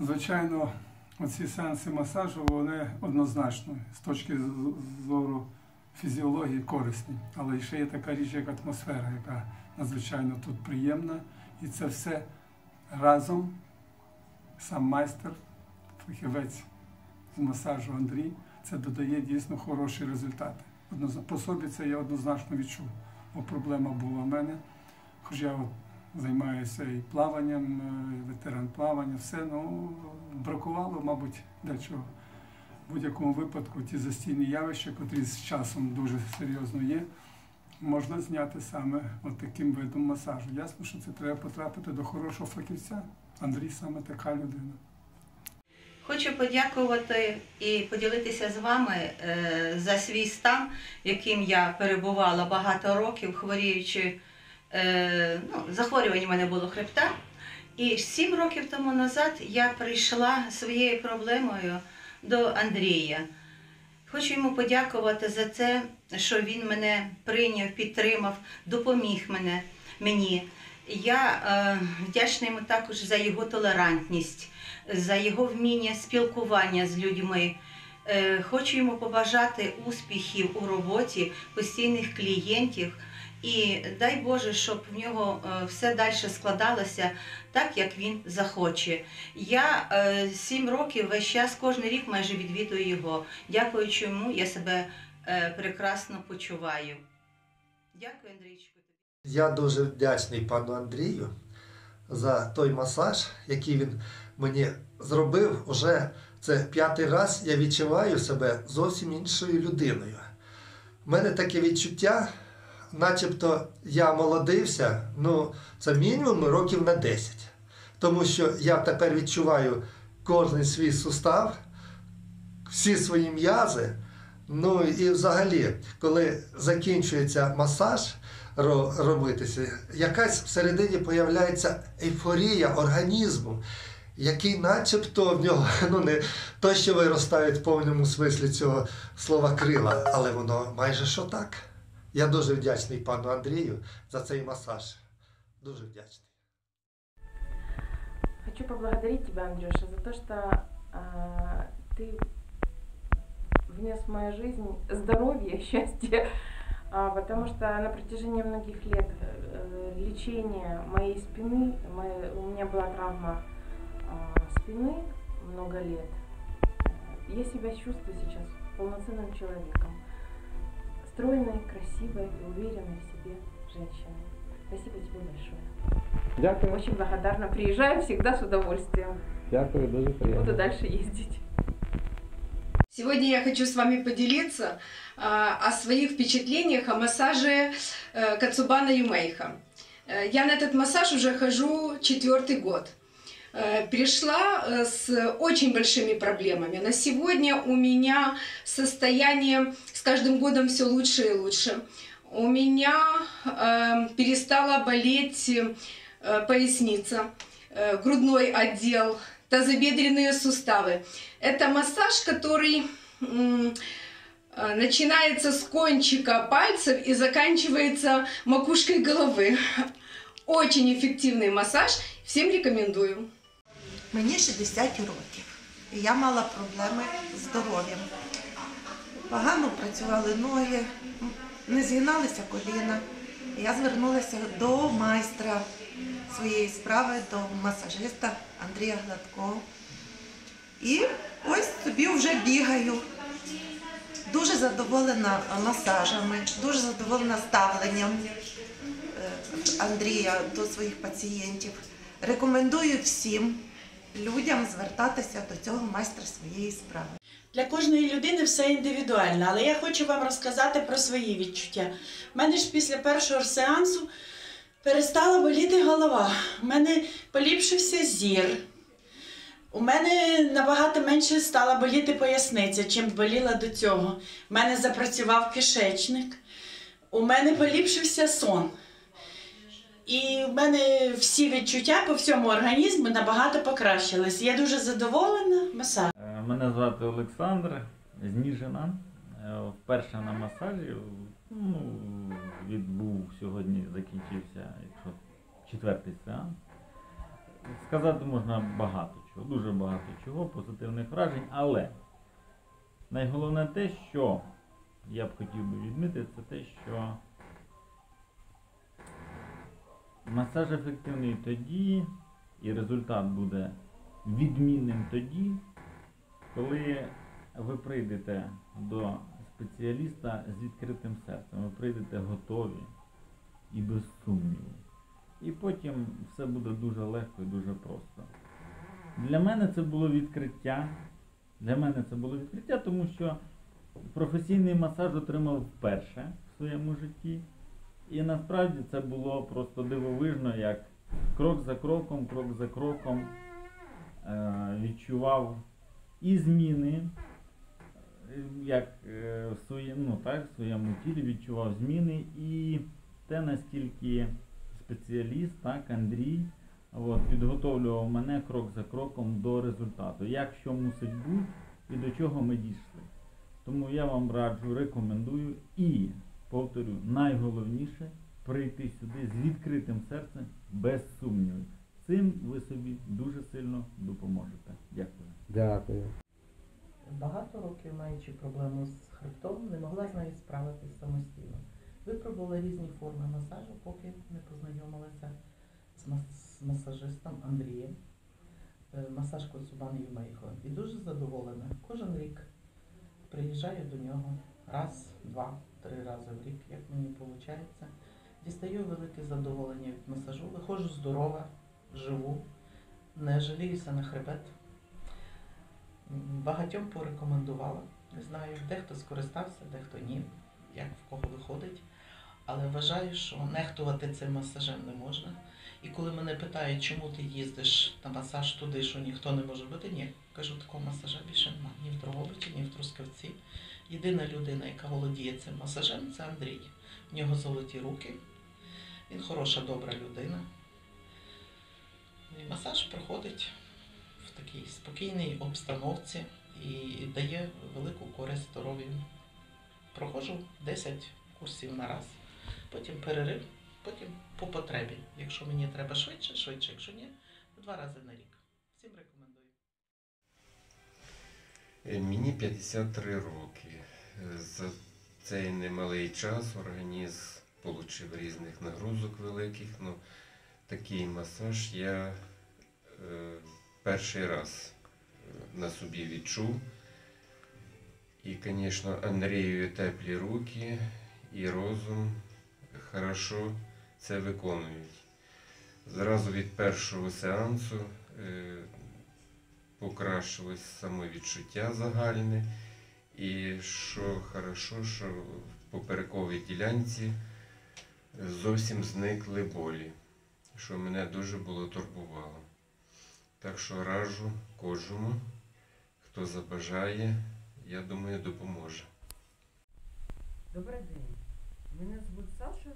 звичайно, оці сеанси масажу вони однозначно з точки зору фізіології корисні. Але ще є така річ, як атмосфера, яка надзвичайно тут приємна. І це все разом сам майстер, фахівець з масажу Андрій, це додає дійсно хороші результати. По собі це я однозначно відчув. Бо проблема була в мене. Хоч я займаюся і плаванням, е, ветеран плавання, все, ну бракувало, мабуть, дечого. В будь-якому випадку ті застійні явища, котрі з часом дуже серйозно є, можна зняти саме от таким видом масажу. Ясно, що це треба потрапити до хорошого фахівця. Андрій саме така людина. Хочу подякувати і поділитися з вами е, за свій стан, яким я перебувала багато років, хворіючи. Е, ну, захворювання в мене було хребта. І сім років тому назад я прийшла своєю проблемою до Андрія. Хочу йому подякувати за те, що він мене прийняв, підтримав, допоміг мене, мені. Я е, вдячна йому також за його толерантність, за його вміння спілкування з людьми. Е, хочу йому побажати успіхів у роботі, постійних клієнтів. І дай Боже, щоб в нього е, все далі складалося так, як він захоче. Я е, сім років весь час, кожен рік майже відвідую його. Дякуючи йому, я себе е, прекрасно почуваю. Дякую, Андрійчику. Я дуже вдячний пану Андрію за той масаж, який він мені зробив. Уже це п'ятий раз я відчуваю себе зовсім іншою людиною. У мене таке відчуття, начебто я молодився, ну, це мінімум років на 10. Тому що я тепер відчуваю кожен свій сустав, всі свої м'язи. Ну і взагалі, коли закінчується масаж робитися, якась всередині появляється ейфорія організму, який начебто в нього ну, не то, що виростають в повному смислі цього слова крила, але воно майже що так. Я дуже вдячний пану Андрію за цей масаж. Дуже вдячний. Хочу поблагодарить тебя, Андрюша, за то, что а, ты внес в мою жизнь здоровье, счастье, а, потому что на протяжении многих лет э, лечения моей спины, у меня была травма а, спины много лет, я себя чувствую сейчас полноценным человеком, стройной, красивой и уверенной в себе женщиной. Спасибо тебе большое. Дякую. Очень благодарна. Приезжаю всегда с удовольствием. Дякую, дуже Буду приємно. дальше ездить. Сегодня я хочу с вами поделиться а, о своих впечатлениях о массаже э, Кацубана Юмейха. Э, Я на этот массаж уже хожу четвертый год. Э, Пришла э, с очень большими проблемами. На сегодня у меня состояние с каждым годом все лучше и лучше. У меня э, перестала болеть э, поясница, грудной отдел, тазобедренные суставы. Это массаж, который начинается с кончика пальцев и заканчивается макушкой головы. Очень эффективный массаж. Всем рекомендую. Мені 60 років, і я мала проблеми з здоров'ям. Погано працювали ноги, не згиналися коліна. Я звернулася до майстра своєї справи, до масажиста Андрія Гладкого. І ось собі вже бігаю. Дуже задоволена масажами, дуже задоволена ставленням е, Андрія до своїх пацієнтів. Рекомендую всім людям звертатися до цього майстра своєї справи. Для кожної людини все індивідуально, але я хочу вам розказати про свої відчуття. У мене ж після першого сеансу перестала боліти голова. У мене поліпшився зір. У мене набагато менше стала боліти поясниця, чим боліла до цього. У мене запрацював кишечник, у мене поліпшився сон. І в мене всі відчуття по всьому організму набагато покращились. Я дуже задоволена масажем. Е, Мене звати Олександр з Ніжина. Е, Вперше на масажі. Ну, відбув сьогодні, закінчився якщо четвертий сеанс. сказати можна багато чого, дуже багато чого, позитивних вражень, але найголовне те, що я б хотів би відмітити, це те, що масаж ефективний тоді, і результат буде відмінним тоді, коли ви прийдете до спеціаліста з відкритим серцем, ви прийдете готові і без сумніву. І потім все буде дуже легко і дуже просто. Для мене це було відкриття. Для мене це було відкриття, тому що професійний масаж отримав вперше в своєму житті. І насправді це було просто дивовижно, як крок за кроком, крок за кроком е, відчував і зміни, е, як е, в своєму, ну, своєму тілі відчував зміни і те, наскільки спеціаліст, так, Андрій, от, підготовлював мене крок за кроком до результату. Як що мусить бути і до чого ми дійшли. Тому я вам раджу, рекомендую і повторю, найголовніше прийти сюди з відкритим серцем, без сумнівів. Цим ви собі дуже сильно допоможете. Дякую. Дякую. Багато років маючи проблему з хребтом, не могла з нею справитись самостійно. Випробувала різні форми масажу, поки не познайомилася з, мас- з масажистом Андрієм. Е, Масаж Коцубан Юмейхо. І дуже задоволена. Кожен рік приїжджаю до нього раз, два, три рази в рік, як мені виходить. Дістаю велике задоволення від масажу. Виходжу здорова, живу, не жаліюся на хребет. Багатьом порекомендувала. Не знаю, дехто скористався, дехто ні, як в кого виходить. Але вважаю, що нехтувати цим масажем не можна. І коли мене питають, чому ти їздиш на масаж туди, що ніхто не може бути, ні, кажу, такого масажа більше немає ні в Дрогобичі, ні в Трускавці. Єдина людина, яка володіє цим масажем, це Андрій. В нього золоті руки. Він хороша, добра людина. І масаж проходить в такій спокійній обстановці і дає велику користь здоров'ю. Проходжу 10 курсів на раз, потім перерив, потім по потребі. Якщо мені треба швидше, швидше, якщо ні, два рази на рік. Всім рекомендую. Е, Мені 53 роки. За цей немалий час організм отримав різних нагрузок великих. Ну, такий масаж я е, перший раз е, на собі відчув. І, звісно, Андрію теплі руки і розум хорошо це виконують. Зразу від першого сеансу е, покращилось самовідчуття загальне. І що хорошо, що в поперековій ділянці зовсім зникли болі, що мене дуже було турбувало. Так що раджу кожному, хто забажає, я думаю, допоможе. Добрий день. Мене звуть Саша.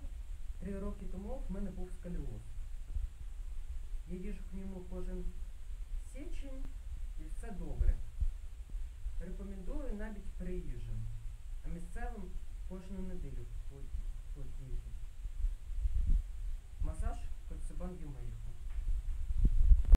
Три роки тому в мене був сколіоз. Я їжджу к ньому кожен січень і все добре. Рекомендую навіть приїжджим, а місцевим кожну неділю по, по Масаж Коцебан Юмею.